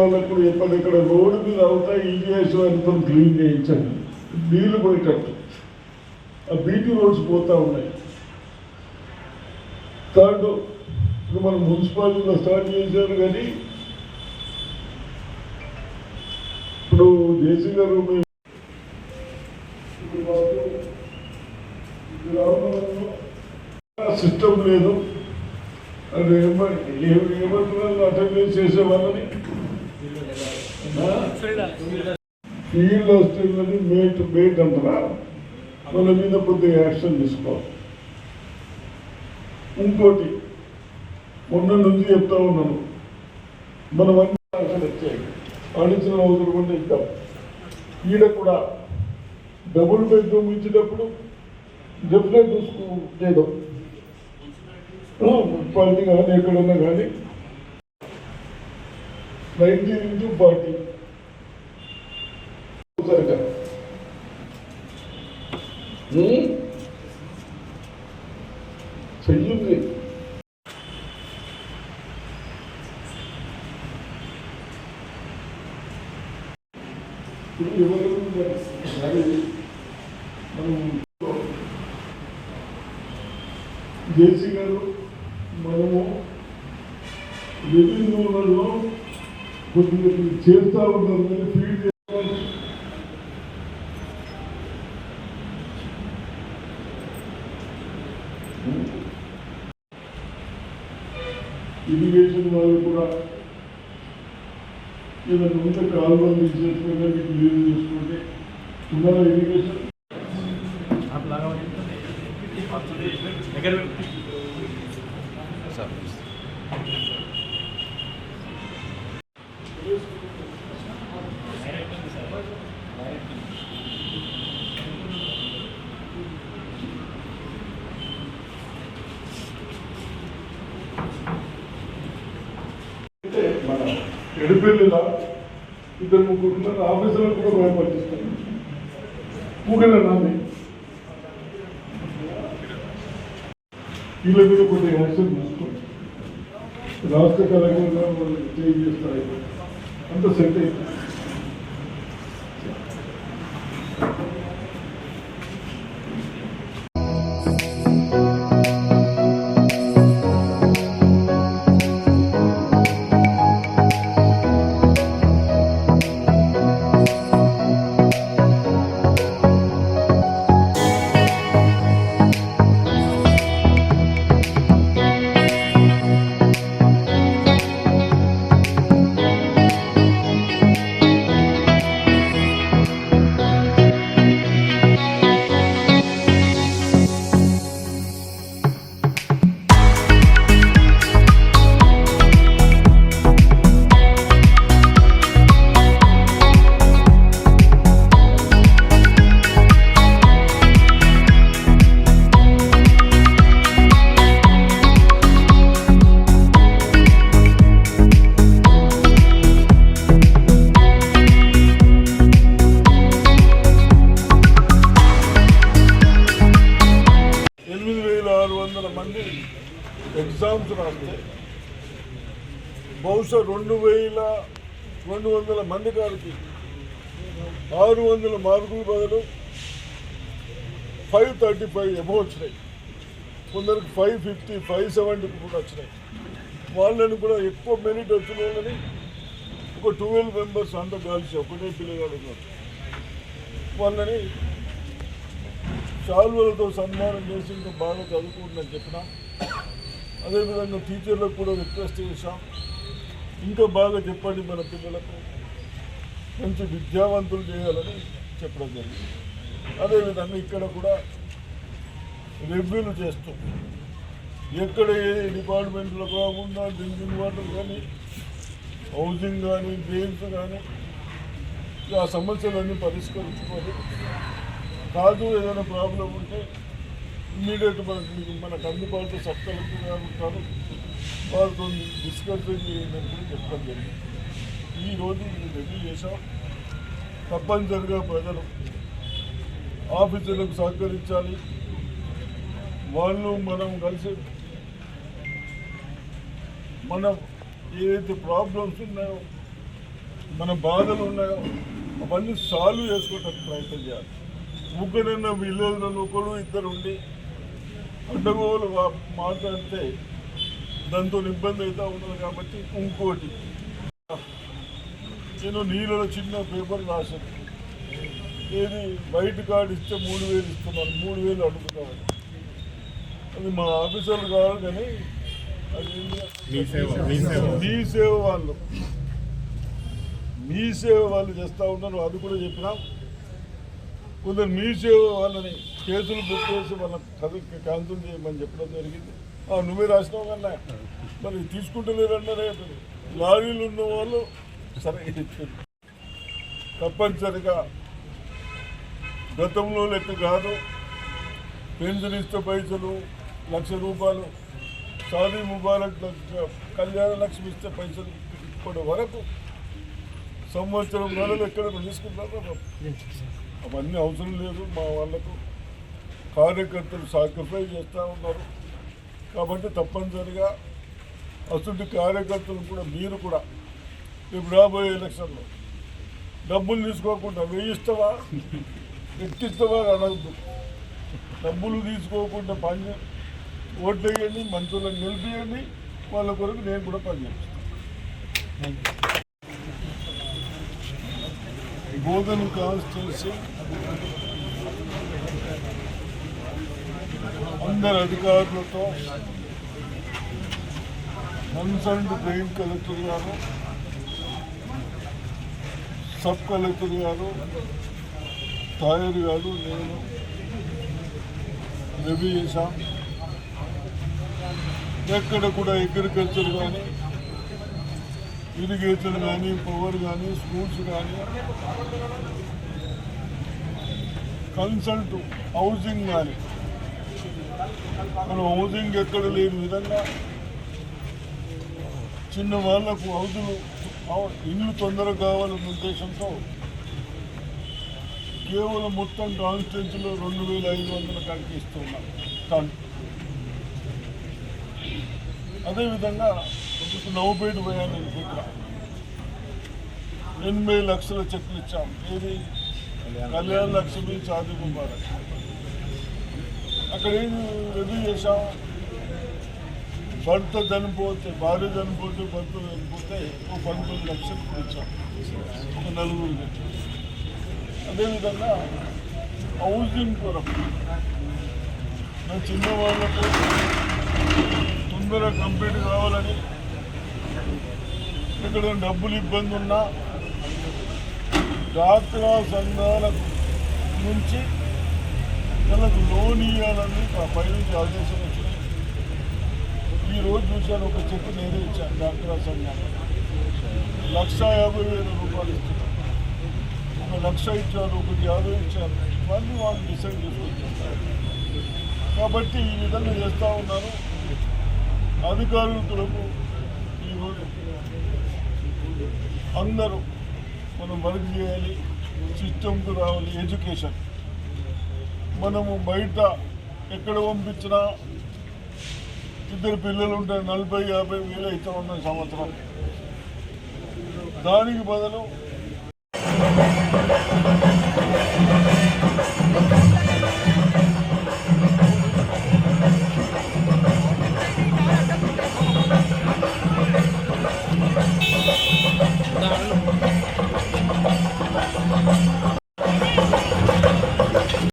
ఎడుపుల వాళ్ళకు ఎప్పటిక్కడ రోడ్డు మీద అవుతా ఈజీఎస్ అంతా క్లీన్ చేయించండి. నీళ్ళు పోయేటట్టు. ఆ బీటీ రోడ్స్ పోతూ ఉన్నాయి. థర్డ్ ఇప్పుడు మనం మున్సిపాలిటీలో స్టార్ట్ చేశారు కానీ ఇప్పుడు జేసీ గారు మీ- సిస్టమ్ లేదు. అది ఏమంటున్నారు అటెండ్ చేసే వాళ్ళని ఫీల్డ్ వస్తుందని మేట్ మేట్ అంటారా? వాళ్ళ మీద కొద్దిగా యాక్షన్ తీసుకోవాలి. ఇంకోటి మొన్న నుంచి చెప్తా ఉన్నాను. మనం అన్ని యాక్షన్ వచ్చాయి ఆడిషన్ రోజులు కూడా ఇద్దాం ఈడ కూడా డబుల్ బెడ్రూమ్ ఇచ్చేటప్పుడు డెఫినెట్ చూసుకో చేయడం మున్సిపాలిటీ కానీ ఎక్కడున్నా కానీ నైన్టీన్ ఇంటూ ఫార్టీ చెయ్యింది ఇప్పుడు ఎవరు మరి మనం జేసీ గారు మనము రెవెన్యూలలో కొద్దిగా చేస్తూ ఉంటారు కానీ ఫీడ్ చేస్తాం ఇరిగేషన్ వాళ్ళు కూడా ఏదైనా ఉంటే కాలువలు తీసేసుకుంటే మీకు నీళ్ళు చూసుకుంటే ఉన్నారా ఇరిగేషన్ సార్ అంటే మన ఎడిపెళ్ళిలా ఇద్దరు ముగ్గురు ఆఫీసులకు కూడా భయపట్టిస్తారు ముగ్గురు నాది. వీళ్ళ మీద కొన్ని యాక్షన్ తీసుకోండి. రాష్ట్ర కలెక్టర్గా వాళ్ళు చేస్తారు అంత సెట్ అయిపోయింది ఎగ్జామ్స్ రాస్తే బహుశా రెండు వేల రెండు వందల మంది గారికి ఆరు వందల మార్కులు బదులు ఫైవ్ థర్టీ ఫైవ్ ఎబో వచ్చినాయి. కొందరికి ఫైవ్ ఫిఫ్టీ ఫైవ్ సెవెంటీ కూడా వచ్చినాయి. వాళ్ళని కూడా ఎక్కువ మెరిట్ వచ్చిన వాళ్ళని ఒక ట్వెల్వ్ మెంబర్స్ అంతా కలిసి ఒకటే పిల్లగాడు ఉన్నారు. వాళ్ళని శాల్వలతో సన్మానం చేసి ఇంకా బాగా చదువుకుంటుందని చెప్పినా అదేవిధంగా టీచర్లకు కూడా రిక్వెస్ట్ చేశాం. ఇంకా బాగా చెప్పండి మన పిల్లలకు. మంచి విద్యావంతులు చేయాలని చెప్పడం జరిగింది. అదేవిధంగా ఇక్కడ కూడా రెవ్యూలు చేస్తూ ఎక్కడ ఏ డిపార్ట్మెంట్లో కాకుండా డ్రింకింగ్ వాటర్ కానీ హౌసింగ్ కానీ గేమ్స్ కానీ ఆ సమస్యలన్నీ పరిష్కరించుకొని కాదు ఏదైనా ప్రాబ్లం ఉంటే ఇమీడియట్ మనకు మనకు అందుబాటులో సబ్ కలెక్టర్ గారు ఉంటారు. వాళ్ళతో డిస్కషన్ చేయండి చెప్పడం జరిగింది. ఈరోజు ఇది రెడీ చేశాం. తప్పనిసరిగా ప్రజలు ఆఫీసులకు సహకరించాలి. వాళ్ళు మనం కలిసి మన ఏదైతే ప్రాబ్లమ్స్ ఉన్నాయో మన బాధలు ఉన్నాయో అవన్నీ సాల్వ్ చేసుకోవడానికి ప్రయత్నం చేయాలి. ఊకనైనా విలేజ్లలో ఒకడు ఇద్దరు ఉండి అడ్డగోలు వా- మాట్లాడితే దాంతో ఇబ్బంది అవుతా ఉన్నది కాబట్టి ఇంకోటి. నేను నీళ్ళలో చిన్న పేపర్ రాశాను. ఏది వైట్ కార్డు ఇస్తే మూడు వేలు ఇస్తున్నారు. మూడు వేలు అడుగుతున్నారు. అది మా ఆఫీసర్లు కావాలి కానీ అది మీ సేవ వాళ్ళు. మీ సేవ వాళ్ళు చేస్తూ ఉన్నారు. అది కూడా చెప్పినాం కొందరు మీ వాళ్ళని కేసులు బుక్ చేసి వాళ్ళ కథ క్యాన్సిల్ చేయమని చెప్పడం జరిగింది. ఆ, నువ్వే రాసినావు కన్నా. మరి తీసుకుంటలేరన్నారే. లారీలు ఉన్న వాళ్ళు సరే తప్పనిసరిగా గతంలో లెక్క కాదు. పెన్షన్ ఇస్తే పైసలు లక్ష రూపాయలు సాదీ ముబారక్ కళ్యాణ లక్ష్మి ఇస్తే పైసలు ఇప్పటి వరకు సంవత్సరం నెలలు ఎక్కడ తీసుకుంటారు అవన్నీ అవసరం లేదు మా వాళ్ళకు కార్యకర్తలు సాక్రిఫై చేస్తూ ఉన్నారు. కాబట్టి తప్పనిసరిగా అసలు కార్యకర్తలు కూడా మీరు కూడా ఇప్పుడు రాబోయే ఎలక్షన్లో డబ్బులు తీసుకోకుండా వేయిస్తావా? ఎక్కిస్తావా అనవద్దు డబ్బులు తీసుకోకుండా పని ఓట్లు వేయండి మంత్రులను నిలిపియండి వాళ్ళ కొరకు నేను కూడా పనిచేస్తాను బోధన కాన్స్టిట్యూన్సీ అందరి అధికారులతో కన్సర్న్ ట్రైన్ కలెక్టర్ గారు సబ్ కలెక్టర్ గారు తాయర్ గారు నేను రవి చేశాం ఎక్కడ కూడా అగ్రికల్చర్ కానీ ఇరిగేషన్ కానీ పవర్ కానీ స్కూల్స్ కానీ కన్సల్ట్ హౌసింగ్ కానీ మనం హౌసింగ్ ఎక్కడ లేని విధంగా చిన్న వాళ్ళకు హౌజులు ఇల్లు తొందరగా కావాలన్న ఉద్దేశంతో కేవలం మొత్తం కాన్స్టిట్యూన్సీలో రెండు వేల ఐదు వందల కాడికి టన్. అదేవిధంగా నవ్వుపేట పోయాను ఇక్కడ ఎనభై లక్షల చెక్లు ఇచ్చాం. ఏది? కళ్యాణ లక్ష్మి చాదీ ముబారక్. అక్కడ ఏం రివ్యూ చేశాం? భర్త చనిపోతే భార్య చనిపోతే భర్త చనిపోతే ఒక పంతొమ్మిది లక్షలు ఇచ్చాం. ఒక నలుగురు అదేవిధంగా హౌసింగ్ కొరకు. నా చిన్న వాళ్ళకు కంప్లీట్ కావాలని ఇక్కడ డబ్బులు ఇబ్బంది ఉన్నా డాక్టరా సంఘాల నుంచి వాళ్ళకు లోన్ ఇవ్వాలని పై నుంచి ఆదేశం వచ్చింది. ఈ రోజు చూశాను ఒక చెక్ నేనే ఇచ్చాను డాక్టరా సంఘాలు లక్ష యాభై వేల రూపాయలు ఇచ్చాను. ఒక లక్ష ఇచ్చారు ఒకటి యాభై ఇచ్చారు మళ్ళీ వాళ్ళు డిసైడ్ చేసుకుంటారు. కాబట్టి ఈ విధంగా చేస్తూ ఉన్నారు. అధికారులకు ఈరోజు అందరూ మనం వర్క్ చేయాలి సిస్టమ్కు రావాలి ఎడ్యుకేషన్. మనము బయట ఎక్కడ పంపించినా ఇద్దరు పిల్లలు ఉంటారు నలభై యాభై వేలు అయితే ఉన్న సంవత్సరం. దానికి బదులు